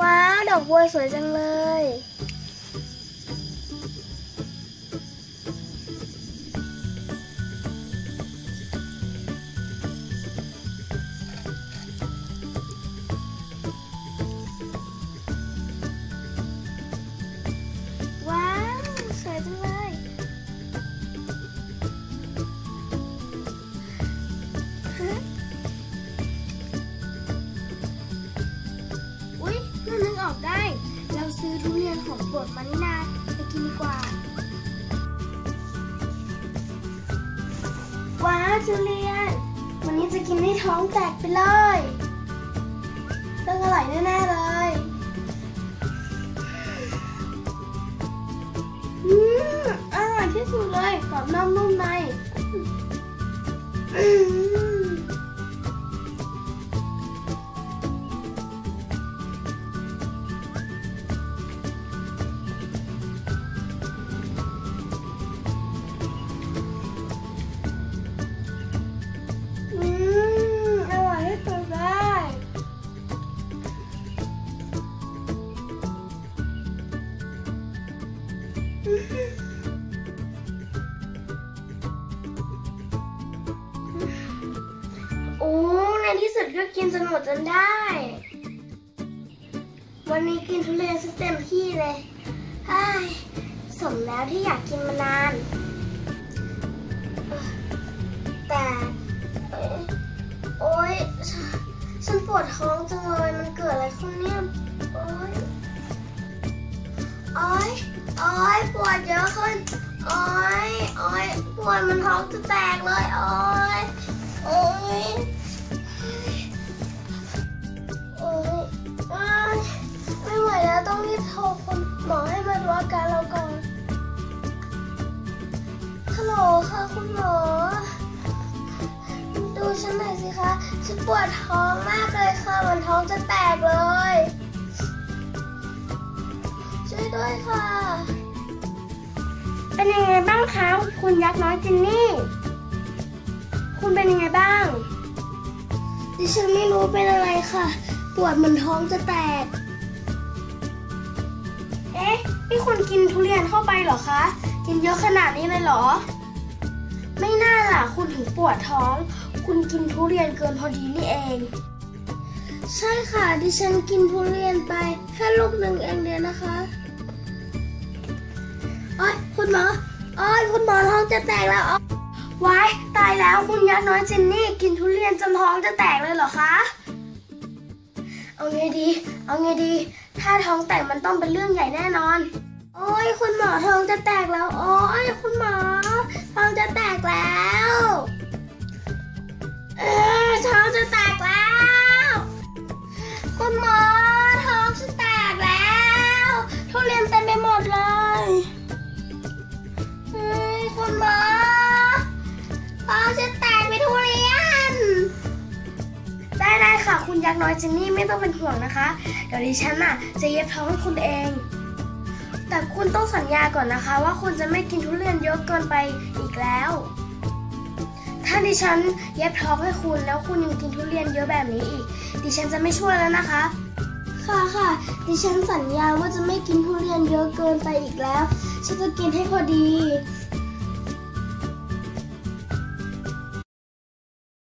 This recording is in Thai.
ว้าว ดอกบัวสวยจังเลย อบได้ เราซื้อทุเรียนของโปรดมานี่นาไปกินดีกว่า ว้าทุเรียน วันนี้จะกินให้ท้องแตกไปเลย โอ้ในที่สุดก็กินจนหมดจนได้ วันนี้กินทุเรียนซะเต็มที่เลยไอ้สมแล้วที่อยากกินมานาน แต่ โอ๊ยฉนฉันปวดท้องจังเลย มันเกิดอะไรขึ้นเนี่ย โอ๊ย โอ๊ย โอ๊ยปวดเยอะขึ้นโอ๊ยโอ๊ยปวดมันท้องจะแตกเลยโอ๊ยโอ๊ยโอ๊ยโอ๊ยไม่ไหวแล้วต้องรีบโทรคุณหมอให้มาดูอาการเราก่อนฮัลโหลค่ะคุณหมอดูฉันหน่อยสิคะฉันปวดท้องมากเลยค่ะมันท้องจะแตกเลย วยด้วยค่ะ เป็นยังไงบ้างคะคุณยักษ์น้อยจินนี่ คุณเป็นยังไงบ้าง ดิฉันไม่รู้เป็นอะไรค่ะ ปวดเหมือนท้องจะแตก เอ๊ะนี่คุณกินทุเรียนเข้าไปเหรอคะ กินเยอะขนาดนี้เลยเหรอ ไม่น่าล่ะ คุณถึงปวดท้อง คุณกินทุเรียนเกินพอดีนี่เองใช่ค่ะ ดิฉันกินทุเรียนไปแค่ลูกหนึ่งเองเดียวนะคะโอ้ยคุณ หมอโอ้ยคุณหมอท้องจะแตกแล้วอ๊ยว้ายตายแล้วคุณยักษ์น้อยเจนนี่กินทุเรียนจนท้องจะแตกเลยเหรอคะ เอาไงดี เอาไงดี ถ้าท้องแตกมันต้องเป็นเรื่องใหญ่แน่นอน โอ้ยคุณหมอท้องจะแตกแล้ว โอ้ยคุณหมอท้องจะแตกแล้ว เออท้องจะแตกแล้ว น้อยเจนนี่ไม่ต้องเป็นห่วงนะคะ เดี๋ยวดิฉันอะจะเย็บท้องให้คุณเอง แต่คุณต้องสัญญาก่อนนะคะ ว่าคุณจะไม่กินทุเรียนเยอะเกินไปอีกแล้ว ถ้าดิฉันเย็บท้องให้คุณแล้วคุณยังกินทุเรียนเยอะแบบนี้อีก ดิฉันจะไม่ช่วยแล้วนะคะ ค่ะค่ะ ดิฉันสัญญาว่าจะไม่กินทุเรียนเยอะเกินไปอีกแล้ว ฉันจะกินให้พอดี